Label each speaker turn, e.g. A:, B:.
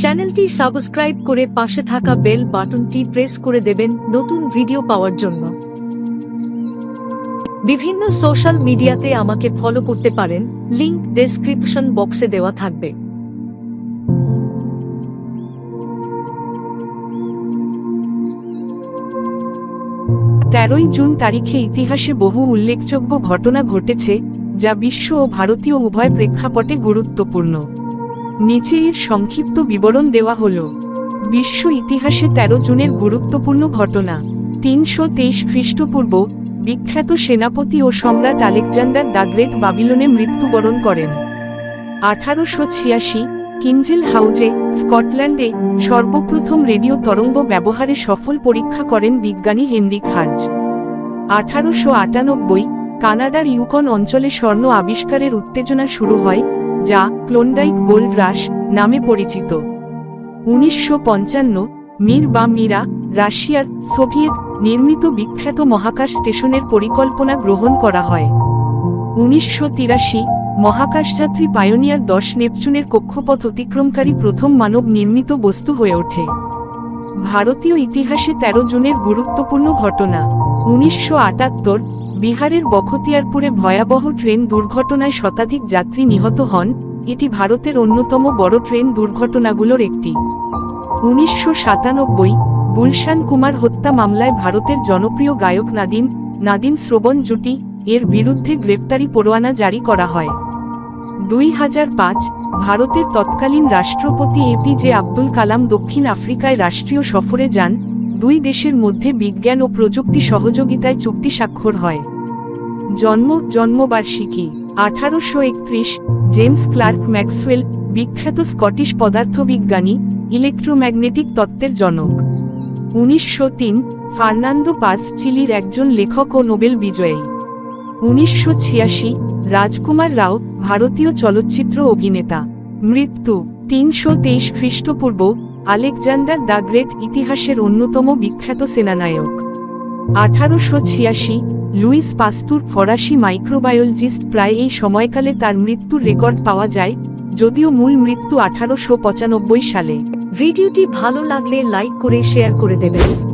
A: চ্যানেলটি সাবস্ক্রাইব করে পাশে থাকা বেল বাটনটি প্রেস করে দেবেন নতুন ভিডিও পাওয়ার জন্য। বিভিন্ন সোশ্যাল মিডিয়াতে আমাকে ফলো করতে পারেন, লিংক ডেসক্রিপশন বক্সে দেওয়া থাকবে।
B: তেরোই জুন তারিখে ইতিহাসে বহু উল্লেখযোগ্য ঘটনা ঘটেছে, যা বিশ্ব ও ভারতীয় উভয় প্রেক্ষাপটে গুরুত্বপূর্ণ। নিচে এর সংক্ষিপ্ত বিবরণ দেওয়া হল। বিশ্ব ইতিহাসে তেরো জুনের গুরুত্বপূর্ণ ঘটনা। তিনশো তেইশ খ্রিস্টপূর্ব বিখ্যাত সেনাপতি ও সম্রাট আলেকজান্ডার দ্য গ্রেট বাবিলনে মৃত্যুবরণ করেন। আঠারোশো ছিয়াশি কিঞ্জেল হাউজে, স্কটল্যান্ডে সর্বপ্রথম রেডিও তরঙ্গ ব্যবহারে সফল পরীক্ষা করেন বিজ্ঞানী হেনরিক হার্জ। আঠারোশো আটানব্বই কানাডার ইউকন অঞ্চলে স্বর্ণ আবিষ্কারের উত্তেজনা শুরু হয় যা ক্লোন্ডাইক গোল্ড রাশ নামে পরিচিত। উনিশশো পঞ্চান্ন, মির বা মীরা রাশিয়ার সোভিয়েত নির্মিত বিখ্যাত মহাকাশ স্টেশনের পরিকল্পনা গ্রহণ করা হয়। উনিশশো তিরাশি, মহাকাশযাত্রী পায়োনিয়ার দশ নেপচুনের কক্ষপথ অতিক্রমকারী প্রথম মানব নির্মিত বস্তু হয়ে ওঠে। ভারতীয় ইতিহাসে ১৩ জুনের গুরুত্বপূর্ণ ঘটনা। উনিশশো আটাত্তর বিহারের বখতিয়ারপুরে ভয়াবহ ট্রেন দুর্ঘটনায় শতাধিক যাত্রী নিহত হন, এটি ভারতের অন্যতম বড় ট্রেন দুর্ঘটনাগুলোর একটি। উনিশশো সাতানব্বই, গুলশান কুমার হত্যা মামলায় ভারতের জনপ্রিয় গায়ক নাদিম নাদিম শ্রবণ জুটি, এর বিরুদ্ধে গ্রেপ্তারি পরোয়ানা জারি করা হয়। দুই হাজার পাঁচ, ভারতের তৎকালীন রাষ্ট্রপতি এপিজে আব্দুল কালাম দক্ষিণ আফ্রিকায় রাষ্ট্রীয় সফরে যান দুই দেশের মধ্যে বিজ্ঞান ও প্রযুক্তি সহযোগিতায় চুক্তি স্বাক্ষর হয়। জন্ম, জন্মবার্ষিকী, আঠারোশো একত্রিশ, জেমস ক্লার্ক ম্যাক্সওয়েল, বিখ্যাত স্কটিশ পদার্থবিজ্ঞানী, ইলেকট্রোম্যাগনেটিক তত্ত্বের জনক। উনিশশো তিন, ফার্নান্দো পার্স চিলির একজন লেখক ও নোবেল বিজয়ী। উনিশশো ছিয়াশি, রাজকুমার রাও, ভারতীয় চলচ্চিত্র অভিনেতা। মৃত্যু, তিনশো তেইশ খ্রিস্টপূর্ব আলেকজান্ডার দ্য গ্রেট ইতিহাসের অন্যতম বিখ্যাত সেনানায়ক। আঠারোশো ছিয়াশি, লুইস পাস্তুর ফরাসি মাইক্রোবায়োলজিস্ট প্রায় এই সময়কালে তার মৃত্যুর রেকর্ড পাওয়া যায়, যদিও মূল মৃত্যু আঠারোশো পঁচানব্বই সালে।
A: ভিডিওটি ভালো লাগলে লাইক করে শেয়ার করে দেবেন।